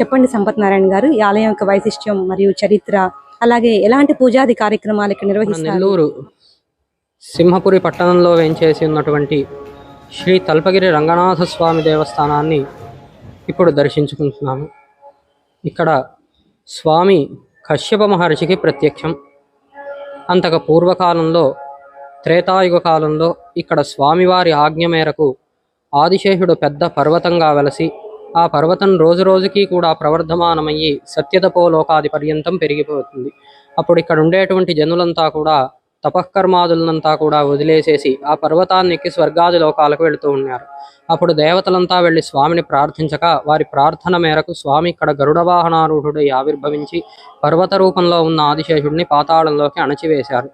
చెప్పండి సంపత్ నారాయణ గారు ఈ ఆలయం యొక్క వైశిష్ట్యం మరియు చరిత్ర అలాగే ఎలాంటి పూజాది కార్యక్రమాలు ఇక్కడ నిర్వహిస్తారు? సింహపురి పట్టణంలో వేంచేసి ఉన్నటువంటి శ్రీ తల్పగిరి రంగనాథ స్వామి దేవస్థానాన్ని ఇప్పుడు దర్శించుకుంటున్నాము. ఇక్కడ స్వామి కశ్యప మహర్షికి ప్రత్యక్షం. అంతకు పూర్వకాలంలో త్రేతాయుగ కాలంలో ఇక్కడ స్వామివారి ఆజ్ఞ మేరకు ఆదిశేషుడు పెద్ద పర్వతంగా వెలసి ఆ పర్వతం రోజు రోజుకి కూడా ప్రవర్ధమానమయ్యి సత్యతపోలోకాది పర్యంతం పెరిగిపోతుంది. అప్పుడు ఇక్కడ ఉండేటువంటి జనులంతా కూడా తపఃకర్మాదులనంతా కూడా వదిలేసేసి ఆ పర్వతాన్ని ఎక్కి స్వర్గాది లోకాలకు వెళుతూ ఉన్నారు. అప్పుడు దేవతలంతా వెళ్ళి స్వామిని ప్రార్థించక వారి ప్రార్థన మేరకు స్వామి ఇక్కడ గరుడ వాహనారూఢుడై ఆవిర్భవించి పర్వత రూపంలో ఉన్న ఆదిశేషుడిని పాతాళంలోకి అణచివేశారు.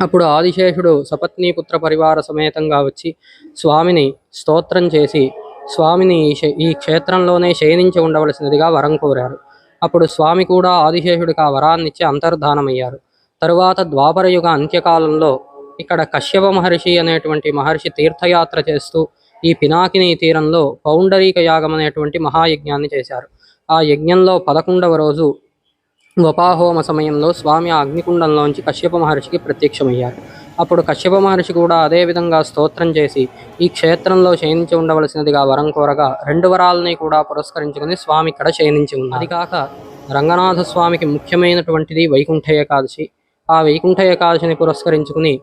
అప్పుడు ఆదిశేషుడు సపత్నీపుత్ర పరివార సమేతంగా వచ్చి స్వామిని స్తోత్రం చేసి స్వామిని ఈ క్షేత్రంలోనే శయనించి ఉండవలసినదిగా వరం కోరారు. అప్పుడు స్వామి కూడా ఆదిశేషుడికి ఆ వరాన్నిచ్చి అంతర్ధానమయ్యారు. తరువాత ద్వాపరయుగ అంత్యకాలంలో ఇక్కడ కశ్యప మహర్షి అనేటువంటి మహర్షి తీర్థయాత్ర చేస్తూ ఈ పినాకిని తీరంలో పౌండరీక యాగం అనేటువంటి మహాయజ్ఞాన్ని చేశారు. ఆ యజ్ఞంలో పదకొండవ రోజు వపాహోమ సమయంలో స్వామి ఆ అగ్నికుండంలోంచి కశ్యప మహర్షికి ప్రత్యక్షమయ్యారు. అప్పుడు కశ్యప మహర్షి కూడా అదే విధంగా స్తోత్రం చేసి ఈ క్షేత్రంలో శయనించి ఉండవలసినదిగా వరం కోరగా రెండు వరాలని కూడా పురస్కరించుకుని స్వామి ఇక్కడ శయనించి ఉంది అది కాక రంగనాథ స్వామికి ముఖ్యమైనటువంటిది వైకుంఠ ఏకాదశి. ఆ వైకుంఠ ఏకాదశిని పురస్కరించుకుని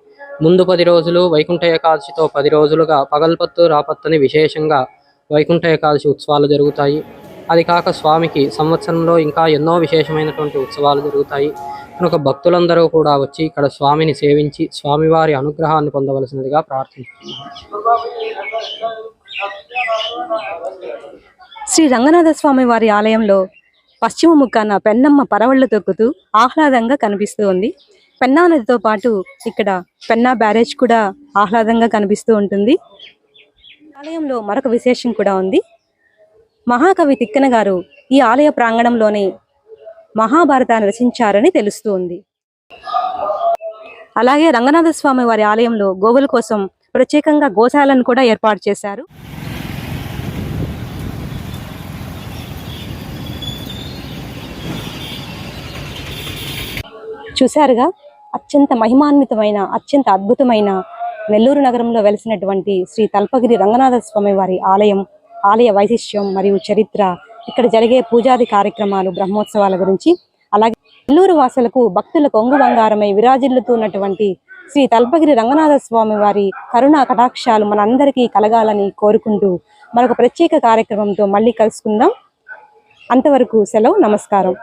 ముందు పది రోజులు వైకుంఠ ఏకాదశితో పది రోజులుగా పగల్పత్తు రాపత్తుని విశేషంగా వైకుంఠ ఏకాదశి ఉత్సవాలు జరుగుతాయి. అది కాక స్వామికి సంవత్సరంలో ఇంకా ఎన్నో విశేషమైనటువంటి ఉత్సవాలు జరుగుతాయి. కనుక భక్తులందరూ కూడా వచ్చి ఇక్కడ స్వామిని సేవించి స్వామివారి అనుగ్రహాన్ని పొందవలసినదిగా ప్రార్థిస్తున్నాం శ్రీ రంగనాథ స్వామి వారి ఆలయంలో పశ్చిమ ముఖాన పెన్నమ్మ పరవళ్ళు తొక్కుతూ ఆహ్లాదంగా కనిపిస్తూ ఉంది. పెన్నా నదితో పాటు ఇక్కడ పెన్నా బ్యారేజ్ కూడా ఆహ్లాదంగా కనిపిస్తూ ఉంటుంది. ఆలయంలో మరొక విశేషం కూడా ఉంది. మహాకవి తిక్కన గారు ఈ ఆలయ ప్రాంగణంలోనే మహాభారతాన్ని రచించారని తెలుస్తూ ఉంది అలాగే రంగనాథ స్వామి వారి ఆలయంలో గోవుల కోసం ప్రత్యేకంగా గోశాలను కూడా ఏర్పాటు చేశారు. చూశారుగా అత్యంత మహిమాన్వితమైన అత్యంత అద్భుతమైన నెల్లూరు నగరంలో వెలిసినటువంటి శ్రీ తల్పగిరి రంగనాథ స్వామి వారి ఆలయం ఆలయ వైశిష్ట్యం మరియు చరిత్ర ఇక్కడ జరిగే పూజాది కార్యక్రమాలు బ్రహ్మోత్సవాల గురించి అలాగే నెల్లూరు వాసులకు భక్తుల కొంగు బంగారమై విరాజిల్లుతున్నటువంటి శ్రీ తల్పగిరి రంగనాథ స్వామి వారి కరుణా కటాక్షాలు మనందరికీ కలగాలని కోరుకుంటూ మరొక ప్రత్యేక కార్యక్రమంతో మళ్ళీ కలుసుకుందాం. అంతవరకు సెలవు నమస్కారం.